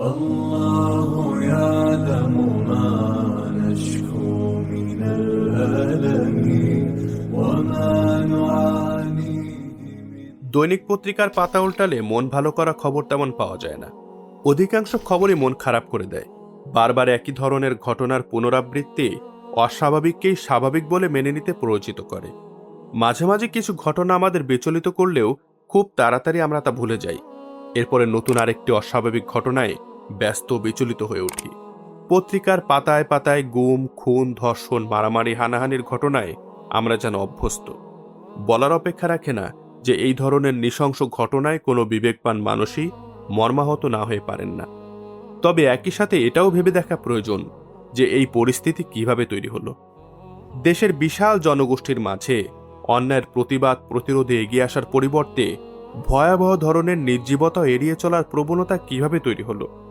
الله يعلم ما نشكو من الألم وما نعاني দৈনিক পত্রিকার পাতা উল্টালে মন ভালো করা খবর তেমন পাওয়া যায় না অধিকাংশ খবরই মন খারাপ করে দেয় বারবার একই ধরনের ঘটনার পুনরাবৃত্তি অস্বাভাবিককেই স্বাভাবিক বলে মেনে নিতে প্ররোচিত করে মাঝে মাঝে কিছু ঘটনা আমাদের বিচলিত করলেও খুব তাড়াতাড়ি আমরা তা ভুলে যাই এরপরে নতুন আরেকটি অস্বাভাবিক ঘটনায় ব্যস্ত বিচলিত হয়ে উঠি। পত্রিকার পাতায় পাতায় গুম, খুন, ধর্ষণ, মারামারি, হানাহানির ঘটনায় আমরা যেন অভ্যস্ত। বলার অপেক্ষা রাখে না যে এই ধরনের নৃশংস ঘটনায় কোনো বিবেকবান মানুষই মর্মাহত না হয়ে পারেন না। তবে একই সাথে এটাও ভেবে দেখা প্রয়োজন যে এই পরিস্থিতি কীভাবে তৈরি হলো। দেশের বিশাল জনগোষ্ঠীর মাঝে অন্যায়ের প্রতিবাদ, প্রতিরোধে এগিয়ে আসার পরিবর্তে ভয়াবহ ধরনের নির্জীবতা এড়িয়ে চলার প্রবণতা কীভাবে তৈরি হলো?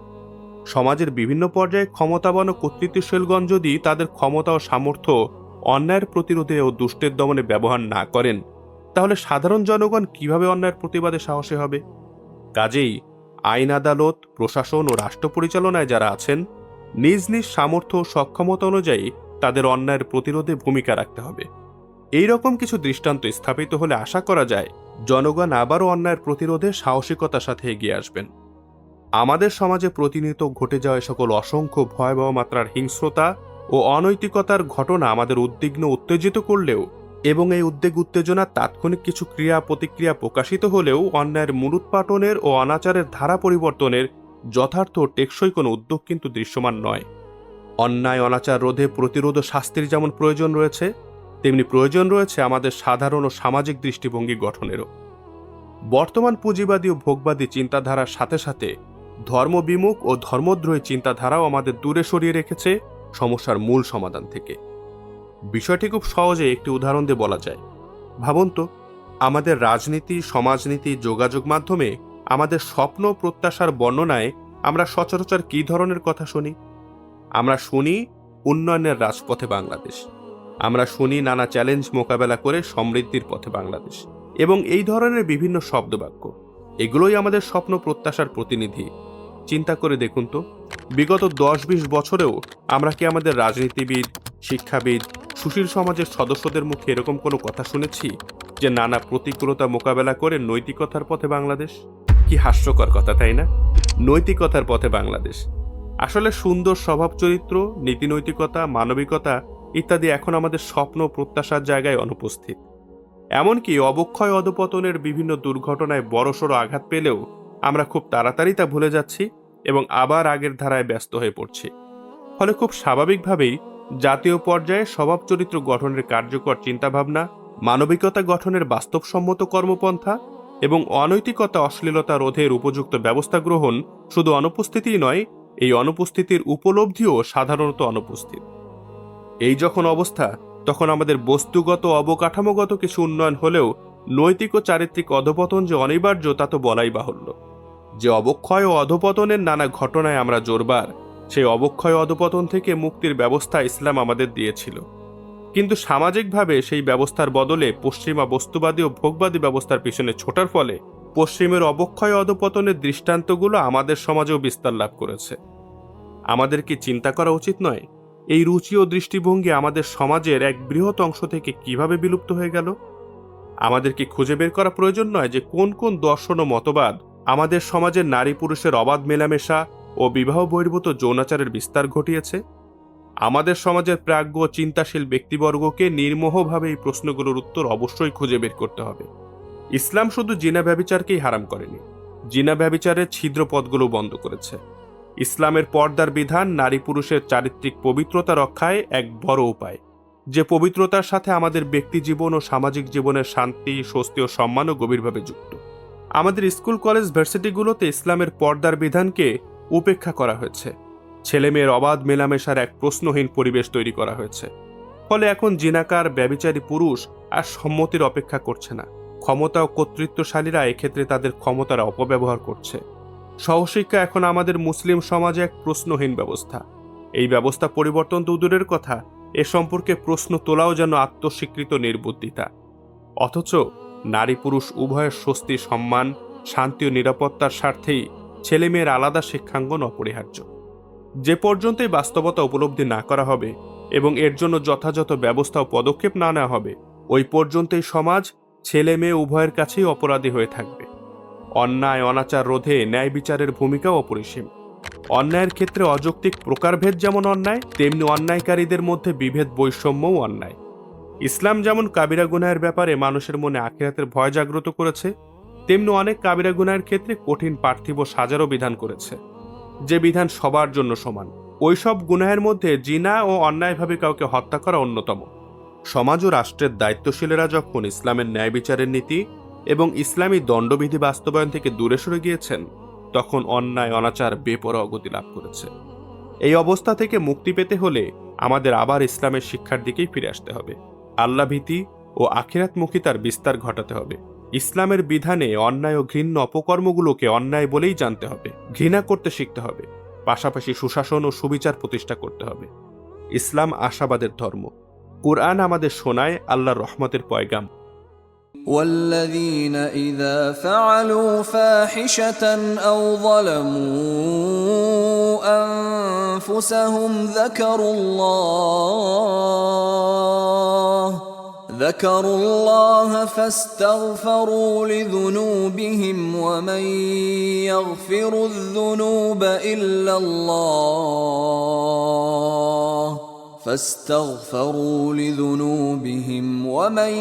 সমাজের বিভিন্ন পর্যায়ে ক্ষমতাবান ও কর্তৃত্বশীলগণ যদি তাদের ক্ষমতা ও সামর্থ্য অন্যায়ের প্রতিরোধে ও দুষ্টের দমনে ব্যবহার না করেন, তাহলে সাধারণ জনগণ কীভাবে অন্যায়ের প্রতিবাদে সাহসী হবে? কাজেই আইন আদালত, প্রশাসন ও রাষ্ট্র পরিচালনায় যারা আছেন, নিজ নিজ সামর্থ্য ও সক্ষমতা অনুযায়ী তাদের অন্যায়ের প্রতিরোধে ভূমিকা রাখতে হবে। এই রকম কিছু দৃষ্টান্ত স্থাপিত হলে আশা করা যায়, জনগণ আবারও অন্যায়ের প্রতিরোধে সাহসিকতার সাথে এগিয়ে আসবেন। আমাদের সমাজে প্রতিনিয়ত ঘটে যাওয়া সকল অসংখ্য ভয়াবহ মাত্রার হিংস্রতা ও অনৈতিকতার ঘটনা আমাদের উদ্বিগ্ন, উত্তেজিত করলেও এবং এই উদ্বেগ, উত্তেজনার তাৎক্ষণিক কিছু ক্রিয়া প্রতিক্রিয়া প্রকাশিত হলেও অন্যায়ের মূলোৎপাটনের ও অনাচারের ধারা পরিবর্তনের যথার্থ টেকসই কোনো উদ্যোগ কিন্তু দৃশ্যমান নয়। অন্যায়, অনাচার, রোধে প্রতিরোধ ও শাস্তির যেমন প্রয়োজন রয়েছে, তেমনি প্রয়োজন রয়েছে আমাদের সাধারণ ও সামাজিক দৃষ্টিভঙ্গি গঠনেরও। বর্তমান পুঁজিবাদী ও ভোগবাদী চিন্তাধারার সাথে সাথে ধর্মবিমুখ ও ধর্মদ্রোহী চিন্তাধারাও আমাদের দূরে সরিয়ে রেখেছে সমস্যার মূল সমাধান থেকে। বিষয়টি খুব সহজে একটি উদাহরণ দিয়ে বলা যায়। ভাবুন তো, আমাদের রাজনীতি, সমাজনীতি, যোগাযোগ মাধ্যমে আমাদের স্বপ্ন প্রত্যাশার বর্ণনায় আমরা সচরাচর কী ধরনের কথা শুনি? আমরা শুনি উন্নয়নের রাজপথে বাংলাদেশ। আমরা শুনি নানা চ্যালেঞ্জ মোকাবেলা করে সমৃদ্ধির পথে বাংলাদেশ। এবং এই ধরনের বিভিন্ন শব্দবাক্য, এগুলোই আমাদের স্বপ্ন প্রত্যাশার প্রতিনিধি। চিন্তা করে দেখুন তো। বিগত দশ বিশ বছরেও আমরা কি আমাদের রাজনীতিবিদ, শিক্ষাবিদ, সুশীল সমাজের সদস্যদের মুখে এরকম কোনো কথা শুনেছি যে নানা প্রতিকূলতা মোকাবেলা করে নৈতিকতার পথে বাংলাদেশ? কি হাস্যকর কথা, তাই না? নৈতিকতার পথে বাংলাদেশ। আসলে সুন্দর স্বভাব চরিত্র নীতিনৈতিকতা মানবিকতা ইত্যাদি এখন আমাদের স্বপ্ন প্রত্যাশার জায়গায় অনুপস্থিত। এমনকি অবক্ষয় অধপতনের বিভিন্ন দুর্ঘটনায় বড়সড় আঘাত পেলেও আমরা খুব তাড়াতাড়ি তা ভুলে যাচ্ছি এবং আবার আগের ধারায় ব্যস্ত হয়ে পড়ছি। ফলে খুব স্বাভাবিকভাবেই জাতীয় পর্যায়ে স্বভাব চরিত্র গঠনের কার্যকর চিন্তাভাবনা, মানবিকতা গঠনের বাস্তবসম্মত কর্মপন্থা এবং অনৈতিকতা অশ্লীলতা রোধের উপযুক্ত ব্যবস্থা গ্রহণ শুধু অনুপস্থিতিই নয়, এই অনুপস্থিতির উপলব্ধিও সাধারণত অনুপস্থিত। এই যখন অবস্থা, তখন আমাদের বস্তুগত অবকাঠামোগত কিছু উন্নয়ন হলেও নৈতিক ও চারিত্রিক অধপতন যে অনিবার্য, তা তো বলাই বাহুল্য। যে অবক্ষয় ও অধপতনের নানা ঘটনায় আমরা জোরবার, সেই অবক্ষয় অধপতন থেকে মুক্তির ব্যবস্থা ইসলাম আমাদের দিয়েছিল। কিন্তু সামাজিকভাবে সেই ব্যবস্থার বদলে পশ্চিমা বস্তুবাদী ও ভোগবাদী ব্যবস্থার পিছনে ছোটার ফলে পশ্চিমের অবক্ষয় অধপতনের দৃষ্টান্তগুলো আমাদের সমাজেও বিস্তার লাভ করেছে। আমাদের কি চিন্তা করা উচিত নয়? এই রুচি ও দৃষ্টিভঙ্গি আমাদের সমাজের এক বৃহৎ অংশ থেকে কীভাবে বিলুপ্ত হয়ে গেল? আমাদের কি খুঁজে বের করা প্রয়োজন নয় যে কোন কোন দর্শন ও মতবাদ আমাদের সমাজের নারী পুরুষের অবাধ মেলামেশা ও বিবাহ বহির্ভূত যৌনাচারের বিস্তার ঘটিয়েছে। আমাদের সমাজের প্রাজ্ঞ চিন্তাশীল ব্যক্তিবর্গকে নির্মোহভাবে এই প্রশ্নগুলোর উত্তর অবশ্যই খুঁজে বের করতে হবে। ইসলাম শুধু জিনা ব্যবিচারকেই হারাম করেনি, জিনা ব্যবিচারের ছিদ্র পথগুলো বন্ধ করেছে। ইসলামের পর্দার বিধান নারী পুরুষের চারিত্রিক পবিত্রতা রক্ষায় এক বড় উপায়। যে পবিত্রতার সাথে আমাদের ব্যক্তি জীবন ও সামাজিক জীবনের শান্তি, স্বস্তি ও সম্মানও গভীরভাবে যুক্ত। আমাদের স্কুল, কলেজ, ভার্সিটিগুলোতে ইসলামের পর্দার বিধানকে উপেক্ষা করা হয়েছে। ছেলেমেয়ের অবাধ মেলামেশার এক প্রশ্নহীন পরিবেশ তৈরি করা হয়েছে। ফলে এখন জিনাকার, ব্যবিচারী পুরুষ আর সম্মতির অপেক্ষা করছে না। ক্ষমতা ও কর্তৃত্বশালীরা এক্ষেত্রে তাদের ক্ষমতার অপব্যবহার করছে। সহশিক্ষা এখন আমাদের মুসলিম সমাজে এক প্রশ্নহীন ব্যবস্থা। এই ব্যবস্থা পরিবর্তন তো দূরের কথা। এ সম্পর্কে প্রশ্ন তোলাও যেন আত্মস্বীকৃত নির্বুদ্ধিতা। অথচ নারী পুরুষ উভয়ের স্বস্তি, সম্মান, শান্তি ও নিরাপত্তার স্বার্থেই ছেলে মেয়ের আলাদা শিক্ষাঙ্গন অপরিহার্য। যে পর্যন্তই বাস্তবতা উপলব্ধি না করা হবে এবং এর জন্য যথাযথ ব্যবস্থা ও পদক্ষেপ না নেওয়া হবে, ওই পর্যন্তই সমাজ ছেলে মেয়ে উভয়ের কাছেই অপরাধী হয়ে থাকবে। অন্যায়, অনাচার রোধে ন্যায় বিচারের ভূমিকাও অপরিসীম। অন্যায়ের ক্ষেত্রে অযৌক্তিক প্রকারভেদ যেমন অন্যায়, তেমনি অন্যায়কারীদের মধ্যে বিভেদ বৈষম্যও অন্যায়। ইসলাম যেমন কাবিরা গুনাহের ব্যাপারে মানুষের মনে আখিরাতের ভয় জাগ্রত করেছে, তেমনি অনেক কাবিরা গুনাহের ক্ষেত্রে কঠিন পার্থিব সাজারও বিধান করেছে। যে বিধান সবার জন্য সমান। ওইসব গুনাহের মধ্যে জিনা ও অন্যায়ভাবে কাউকে হত্যা করা অন্যতম। সমাজ ও রাষ্ট্রের দায়িত্বশীলেরা যখন ইসলামের ন্যায় বিচারের নীতি এবং ইসলামী দণ্ডবিধি বাস্তবায়ন থেকে দূরে সরে গিয়েছেন তখন অন্যায়, অনাচার, বেপরোয়া গতি লাভ করেছে। এই অবস্থা থেকে মুক্তি পেতে হলে আমাদের আবার ইসলামের শিক্ষার দিকেই ফিরে আসতে হবে। আল্লাহ ভীতি ও আখিরাতমুখিতার বিস্তার ঘটাতে হবে। ইসলামের বিধানে অন্যায় ও ঘৃণ্য অপকর্মগুলোকে অন্যায় বলেই জানতে হবে। ঘৃণা করতে শিখতে হবে। পাশাপাশি সুশাসন ও সুবিচার প্রতিষ্ঠা করতে হবে। ইসলাম আশাবাদের ধর্ম। কোরআন আমাদের শোনায়, আল্লাহর রহমতের পয়গাম। والذين إذا فعلوا فاحشة أو ظلموا أنفسهم ذكروا الله ذكروا الله فاستغفروا لذنوبهم ومن يغفر الذنوب إلا الله. فاستغفروا لذنوبهم ومن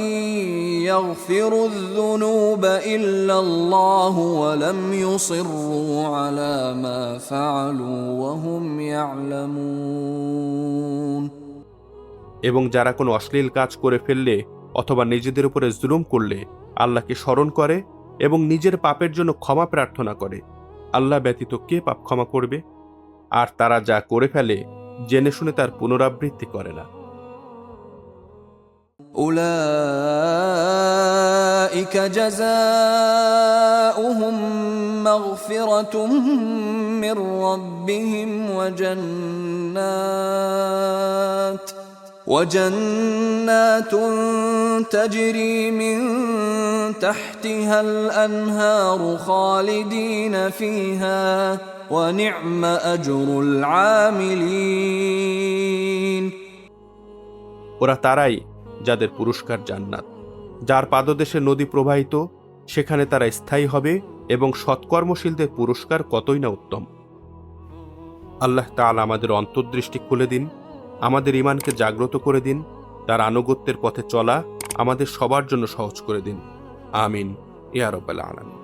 يغفر الذنوب الا الله ولم يصروا على ما فعلوا وهم يعلمون এবং যারা কোনো অশ্লীল কাজ করে ফেললে অথবা নিজেদের উপরে জুলুম করলে আল্লাহকে স্মরণ করে এবং নিজের পাপের জন্য ক্ষমা প্রার্থনা করে আল্লাহ ব্যতীত কে পাপ ক্ষমা করবে আর তারা যা করে ফেলে জেনে শুনে তার পুনরাবৃত্তি করে না أولئك جزاؤهم مغفرة من ربهم وجنات وجنات تجري من تحتها الأنهار خالدين فيها ونعم أجر العاملين ওরা তারাই যাদের পুরস্কার জান্নাত যার পাদদেশে নদী প্রবাহিত সেখানে তারা স্থায়ী হবে এবং সৎকর্মশীলদের পুরস্কার কতই না উত্তম আল্লাহ তাল আমাদের অন্তর্দৃষ্টি খুলে দিন আমাদের ইমানকে জাগ্রত করে দিন তার আনুগত্যের পথে চলা আমাদের সবার জন্য সহজ করে দিন আমিন ইয়ারব্বাল আলামিন